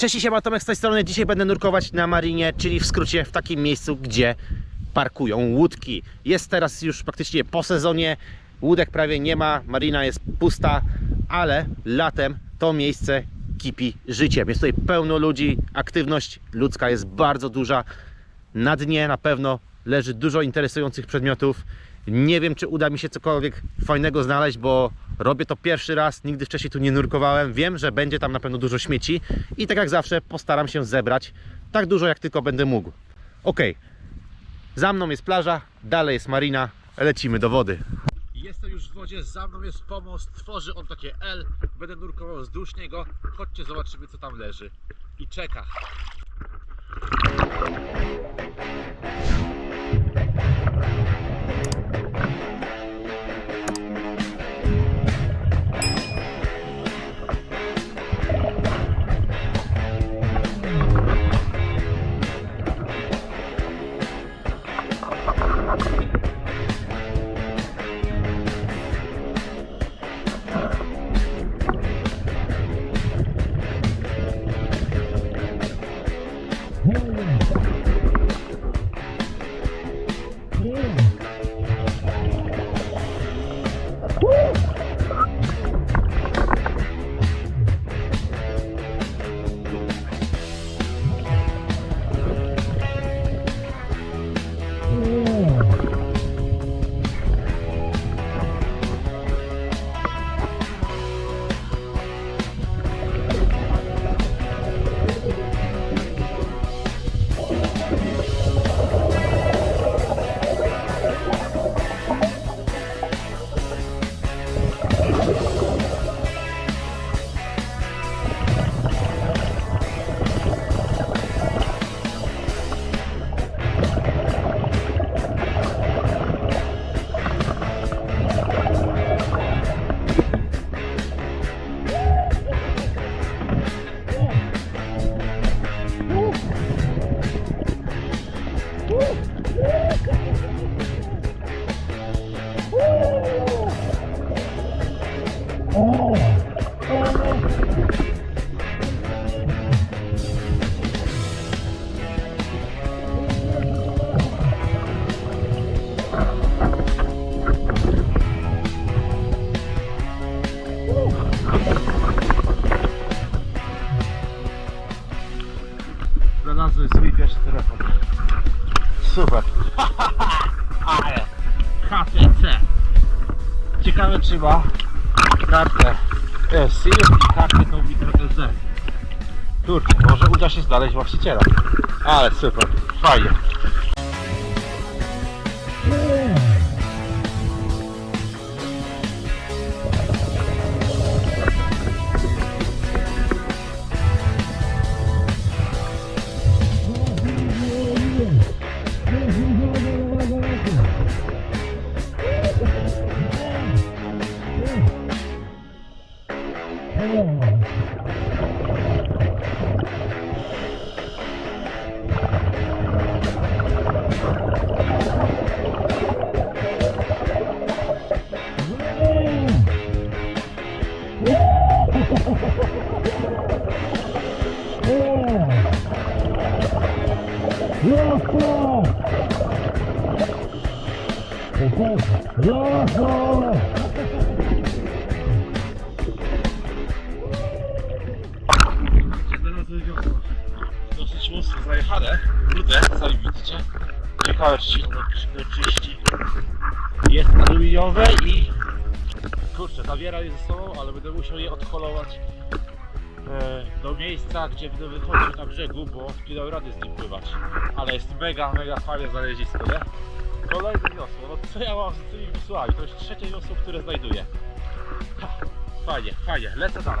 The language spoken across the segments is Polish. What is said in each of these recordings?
Cześć i siema, Tomek z tej strony. Dzisiaj będę nurkować na marinie, czyli w skrócie w takim miejscu, gdzie parkują łódki. Jest teraz już praktycznie po sezonie, łódek prawie nie ma, marina jest pusta, ale latem to miejsce kipi życiem. Jest tutaj pełno ludzi, aktywność ludzka jest bardzo duża. Na dnie na pewno leży dużo interesujących przedmiotów. Nie wiem, czy uda mi się cokolwiek fajnego znaleźć, bo robię to pierwszy raz, nigdy wcześniej tu nie nurkowałem. Wiem, że będzie tam na pewno dużo śmieci i tak jak zawsze postaram się zebrać tak dużo, jak tylko będę mógł. Ok, za mną jest plaża, dalej jest marina, lecimy do wody. Jestem już w wodzie, za mną jest pomost, tworzy on takie L, będę nurkował wzdłuż niego, chodźcie zobaczymy co tam leży. I czeka. Ciekawe czy ma kartę SIM i kartę tą microSD. Kurczę, może uda się znaleźć właściciela. Ale super, fajnie. Czyści. Jest aluminiowe i kurczę, zawiera je ze sobą, ale będę musiał je odholować e, do miejsca, gdzie będę wychodził na brzegu, bo nie dał rady z nim pływać. Ale jest mega, mega fajne znalezisko, nie? Kolejne wiosło, no co ja mam z tymi wisłami? To już trzecie wiosło, które znajduję. Ha, fajnie, fajnie, lecę dalej.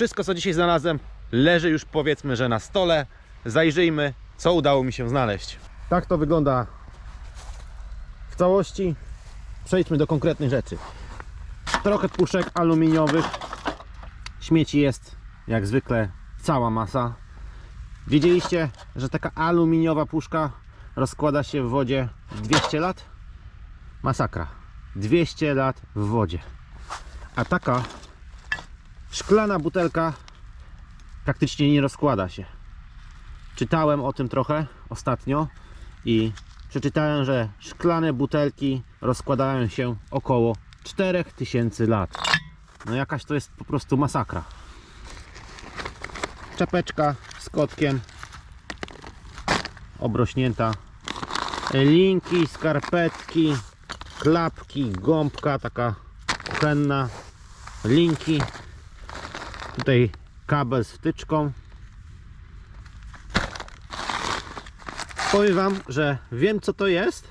Wszystko, co dzisiaj znalazłem, leży już powiedzmy, że na stole. Zajrzyjmy, co udało mi się znaleźć. Tak to wygląda w całości. Przejdźmy do konkretnych rzeczy. Trochę puszek aluminiowych. Śmieci jest jak zwykle cała masa. Wiedzieliście, że taka aluminiowa puszka rozkłada się w wodzie 200 lat? Masakra. 200 lat w wodzie. A taka szklana butelka praktycznie nie rozkłada się. Czytałem o tym trochę ostatnio i przeczytałem, że szklane butelki rozkładają się około 4000 lat. No jakaś to jest po prostu masakra. Czapeczka z kotkiem obrośnięta. Linki, skarpetki, klapki, gąbka taka kuchenna, linki Tutaj kabel z wtyczką. Powiem Wam, że wiem co to jest,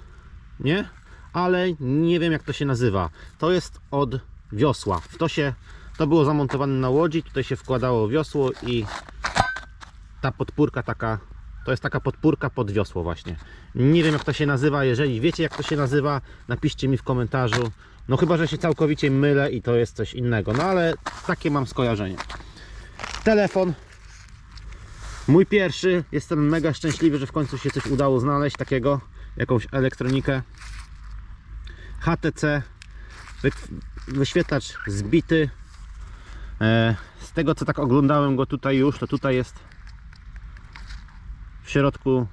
nie? Ale nie wiem jak to się nazywa. To jest od wiosła. W to się, to było zamontowane na łodzi, tutaj się wkładało wiosło i ta podpórka taka, to jest taka podpórka pod wiosło właśnie. Nie wiem jak to się nazywa, jeżeli wiecie jak to się nazywa, napiszcie mi w komentarzu, No chyba, że się całkowicie mylę i to jest coś innego. No ale takie mam skojarzenie. Telefon. Mój pierwszy. Jestem mega szczęśliwy, że w końcu się coś udało znaleźć takiego. Jakąś elektronikę. HTC. Wy- Wyświetlacz zbity. E, Z tego co tak oglądałem go tutaj już, to tutaj jest w środku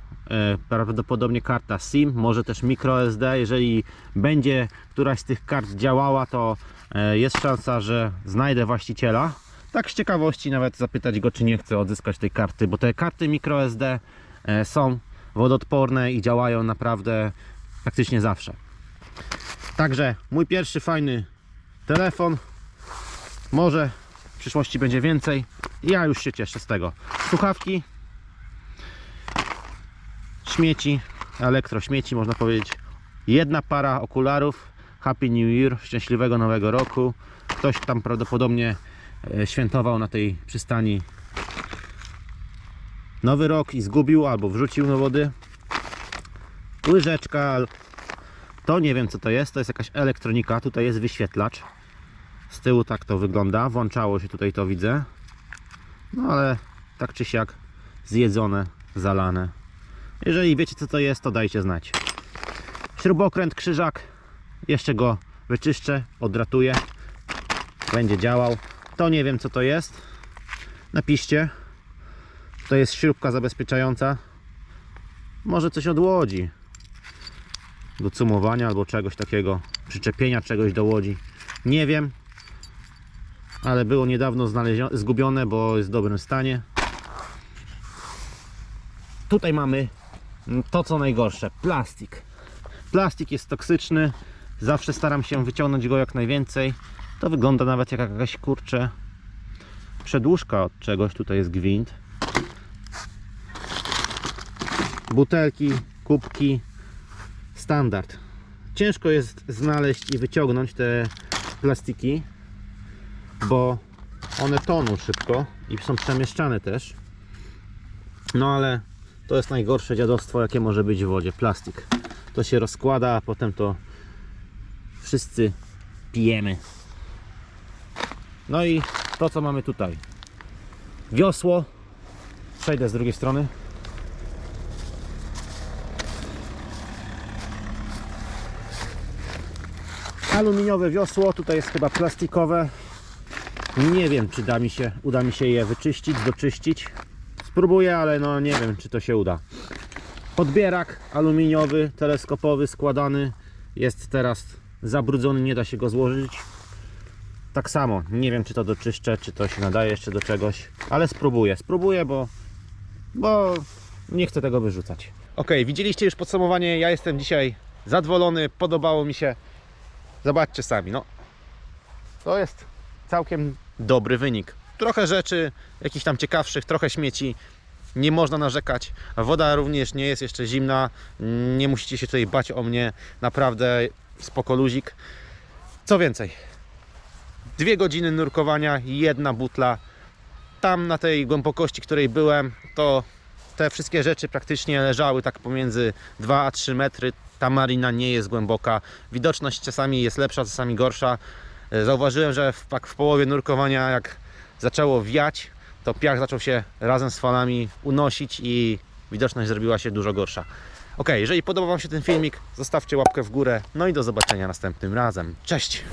prawdopodobnie karta SIM, może też microSD. Jeżeli będzie któraś z tych kart działała, to e, jest szansa, że znajdę właściciela. Tak z ciekawości nawet zapytać go, czy nie chce odzyskać tej karty, bo te karty microSD e, są wodoodporne i działają naprawdę praktycznie zawsze. Także mój pierwszy fajny telefon. Może w przyszłości będzie więcej. Ja już się cieszę z tego. Słuchawki, śmieci, elektrośmieci można powiedzieć. Jedna para okularów. Happy New Year, szczęśliwego nowego roku. Ktoś tam prawdopodobnie e, świętował na tej przystani nowy rok i zgubił albo wrzucił do wody. Łyżeczka, to nie wiem co to jest, to jest jakaś elektronika, tutaj jest wyświetlacz. Z tyłu tak to wygląda, włączało się tutaj to widzę. No ale tak czy siak zjedzone, zalane. Jeżeli wiecie co to jest, to dajcie znać. Śrubokręt, krzyżak. Jeszcze go wyczyszczę, odratuję. Będzie działał. To nie wiem co to jest. Napiszcie. To jest śrubka zabezpieczająca. Może coś od łodzi. Do cumowania albo czegoś takiego. Przyczepienia czegoś do łodzi. Nie wiem. Ale było niedawno zgubione, bo jest w dobrym stanie. Tutaj mamy to co najgorsze, plastik. Plastik jest toksyczny, zawsze staram się wyciągnąć go jak najwięcej. To wygląda nawet jak jakaś kurcze przedłużka od czegoś, tutaj jest gwint. Butelki, kubki, standard. Ciężko jest znaleźć i wyciągnąć te plastiki, bo one toną szybko i są przemieszczane też. No ale to jest najgorsze dziadostwo, jakie może być w wodzie. Plastik. To się rozkłada, a potem to wszyscy pijemy. No i to, co mamy tutaj. Wiosło. Przejdę z drugiej strony. Aluminiowe wiosło, tutaj jest chyba plastikowe. Nie wiem, czy da mi się, uda mi się je wyczyścić, doczyścić. Spróbuję, ale no nie wiem, czy to się uda. Podbierak aluminiowy, teleskopowy, składany. Jest teraz zabrudzony, nie da się go złożyć. Tak samo, nie wiem, czy to doczyszczę, czy to się nadaje jeszcze do czegoś, ale spróbuję. Spróbuję, bo, bo nie chcę tego wyrzucać. Ok, widzieliście już podsumowanie. Ja jestem dzisiaj zadowolony, podobało mi się. Zobaczcie sami, no. To jest całkiem dobry wynik. Trochę rzeczy, jakichś tam ciekawszych, trochę śmieci. Nie można narzekać. Woda również nie jest jeszcze zimna. Nie musicie się tutaj bać o mnie. Naprawdę spoko luzik. Co więcej, dwie godziny nurkowania, jedna butla. Tam na tej głębokości, której byłem, to te wszystkie rzeczy praktycznie leżały tak pomiędzy 2 a 3 metry. Ta marina nie jest głęboka. Widoczność czasami jest lepsza, czasami gorsza. Zauważyłem, że w, tak w połowie nurkowania, jak zaczęło wiać, to piach zaczął się razem z falami unosić i widoczność zrobiła się dużo gorsza. Ok, jeżeli podobał Wam się ten filmik, zostawcie łapkę w górę. No i do zobaczenia następnym razem. Cześć!